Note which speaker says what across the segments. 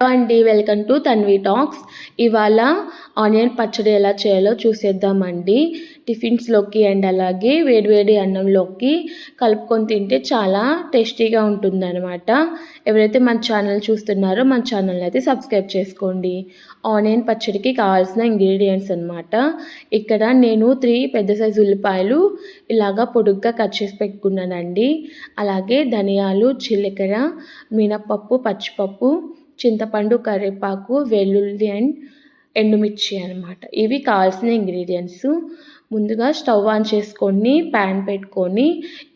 Speaker 1: Hello అండి welcome to Tanvi talks ఇవాళ onion పచ్చడి ఎలా చేయాలో చూసేద్దామండి. టిఫిన్స్లోకి అండ్ అలాగే వేడివేడి అన్నంలోకి కలుపుకొని తింటే చాలా టేస్టీగా ఉంటుందన్నమాట. ఎవరైతే మన ఛానల్ చూస్తున్నారో మన ఛానల్ అయితే సబ్స్క్రైబ్ చేసుకోండి. ఆనియన్ పచ్చడికి కావాల్సిన ఇంగ్రీడియంట్స్ అనమాట ఇక్కడ నేను త్రీ పెద్ద సైజు ఉల్లిపాయలు ఇలాగా పొడుగ్గా కట్ చేసి పెట్టుకున్నానండి. అలాగే ధనియాలు జీలకర్ర మినపప్పు పచ్చిపప్పు చింతపండు కరివేపాకు వెల్లుల్లి అండ్ ఎండుమిర్చి అనమాట ఇవి కావాల్సిన ఇంగ్రీడియంట్స్. ముందుగా స్టవ్ ఆన్ చేసుకొని ప్యాన్ పెట్టుకొని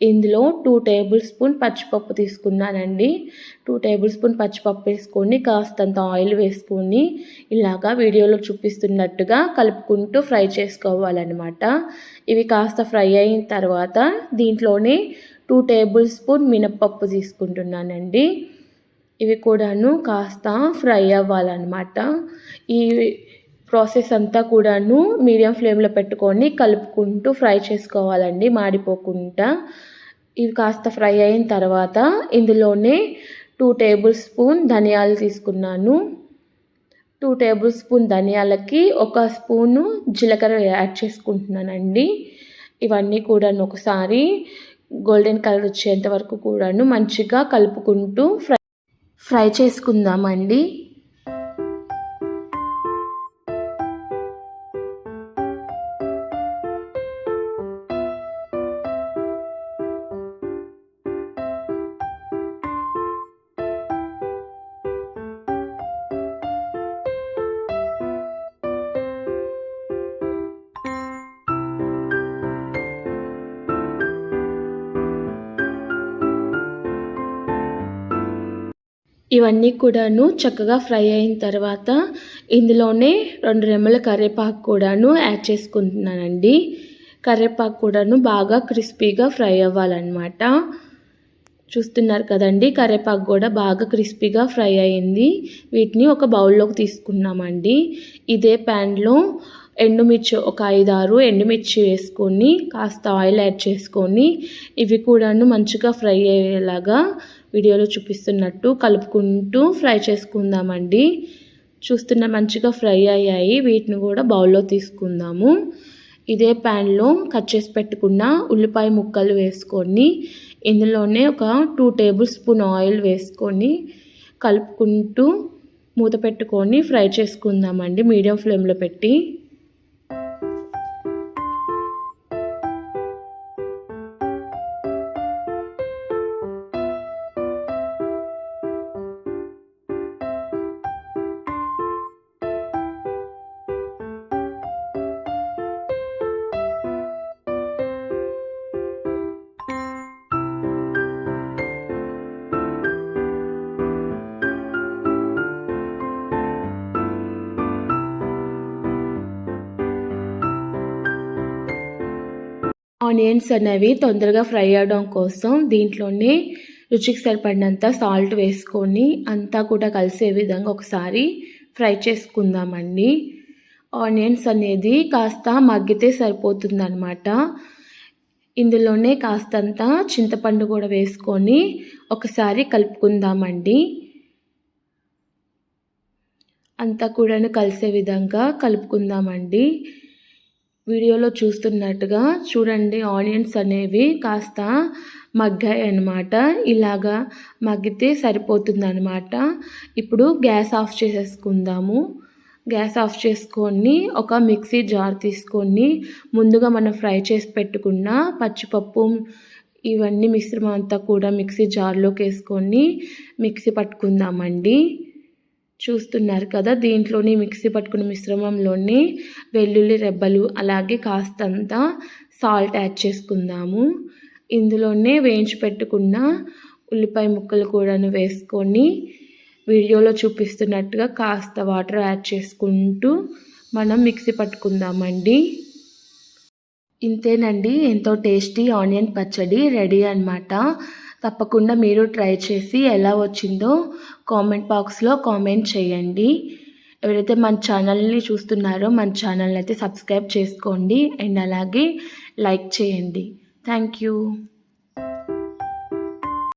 Speaker 1: ఇందులో టూ టేబుల్ స్పూన్ పచ్చిపప్పు తీసుకున్నానండి. టూ టేబుల్ స్పూన్ పచ్చిపప్పు వేసుకొని కాస్తంత ఆయిల్ వేసుకొని ఇలాగా వీడియోలో చూపిస్తున్నట్టుగా కలుపుకుంటూ ఫ్రై చేసుకోవాలన్నమాట. ఇవి కాస్త ఫ్రై అయిన తర్వాత దీంట్లోనే టూ టేబుల్ స్పూన్ మినప్పప్పు తీసుకుంటున్నానండి. ఇవి కూడాను కాస్త ఫ్రై అవ్వాలన్నమాట. ఈ ప్రాసెస్ అంతా కూడాను మీడియం ఫ్లేమ్లో పెట్టుకొని కలుపుకుంటూ ఫ్రై చేసుకోవాలండి మాడిపోకుండా. ఇవి కాస్త ఫ్రై అయిన తర్వాత ఇందులోనే టూ టేబుల్ స్పూన్ ధనియాలు తీసుకున్నాను. టూ టేబుల్ స్పూన్ ధనియాలకి ఒక స్పూను జీలకర్ర యాడ్ చేసుకుంటున్నానండి. ఇవన్నీ కూడాను ఒకసారి గోల్డెన్ కలర్ వచ్చేంత వరకు కూడాను మంచిగా కలుపుకుంటూ ఫ్రై ఫ్రై చేసుకుందామండి. ఇవన్నీ కూడాను చక్కగా ఫ్రై అయిన తర్వాత ఇందులోనే రెండు రెమ్మల కరివేపాకు కూడాను యాడ్ చేసుకుంటున్నానండి. కరివేపాకు కూడాను బాగా క్రిస్పీగా ఫ్రై అవ్వాలన్నమాట. చూస్తున్నారు కదండి కరివేపాకు కూడా బాగా క్రిస్పీగా ఫ్రై అయింది. వీటిని ఒక బౌల్లోకి తీసుకున్నామండి. ఇదే ప్యాన్లో ఎండుమిర్చి ఒక ఐదారు ఎండుమిర్చి వేసుకొని కాస్త ఆయిల్ యాడ్ చేసుకొని ఇవి కూడాను మంచిగా ఫ్రై అయ్యేలాగా వీడియోలో చూపిస్తున్నట్టు కలుపుకుంటూ ఫ్రై చేసుకుందామండి. చూస్తున్న మంచిగా ఫ్రై అయ్యాయి. వీటిని కూడా బౌల్లో తీసుకుందాము. ఇదే ప్యాన్లో కట్ చేసి పెట్టుకున్న ఉల్లిపాయ ముక్కలు వేసుకొని ఇందులోనే ఒక టూ టేబుల్ స్పూన్ ఆయిల్ వేసుకొని కలుపుకుంటూ మూత పెట్టుకొని ఫ్రై చేసుకుందామండి. మీడియం ఫ్లేమ్లో పెట్టి. ఆనియన్స్ అనేవి తొందరగా ఫ్రై అవ్వడం కోసం దీంట్లోనే రుచికి సరిపడినంత సాల్ట్ వేసుకొని అంతా కూడా కలిసే విధంగా ఒకసారి ఫ్రై చేసుకుందామండి. ఆనియన్స్ అనేది కాస్త మగ్గితే సరిపోతుందన్నమాట. ఇందులోనే కాస్తంత చింతపండు కూడా వేసుకొని ఒకసారి కలుపుకుందామండి. అంతా కూడాను కలిసే విధంగా కలుపుకుందామండి. వీడియోలో చూస్తున్నట్టుగా చూడండి ఆనియన్స్ అనేవి కాస్త మగ్గాయి అనమాట ఇలాగా మగ్గితే సరిపోతుంది అనమాట ఇప్పుడు గ్యాస్ ఆఫ్ చేసేసుకుందాము. గ్యాస్ ఆఫ్ చేసుకొని ఒక మిక్సీ జార్ తీసుకొని ముందుగా మనం ఫ్రై చేసి పెట్టుకున్న పచ్చిపప్పు ఇవన్నీ మిశ్రమం అంతా కూడా మిక్సీ జార్లోకి వేసుకొని మిక్సీ పట్టుకుందామండి. చూస్తున్నారు కదా దీంట్లోని మిక్సీ పట్టుకున్న మిశ్రమంలోని వెల్లుల్లి రెబ్బలు అలాగే కాస్తంత సాల్ట్ యాడ్ చేసుకుందాము. ఇందులోనే వేయించి పెట్టుకున్న ఉల్లిపాయ ముక్కలు కూడాను వేసుకొని వీడియోలో చూపిస్తున్నట్టుగా కాస్త వాటర్ యాడ్ చేసుకుంటూ మనం మిక్సీ పట్టుకుందామండి. ఇంతేనండి ఎంతో టేస్టీ ఆనియన్ పచ్చడి రెడీ అనమాట తప్పకుండా మీరు ట్రై చేసి ఎలా వచ్చిందో కామెంట్ బాక్స్లో కామెంట్ చేయండి. ఎవరైతే మన ఛానల్ని చూస్తున్నారో మన ఛానల్ని అయితే సబ్స్క్రైబ్ చేసుకోండి. అండ్ అలాగే లైక్ చేయండి. Thank you.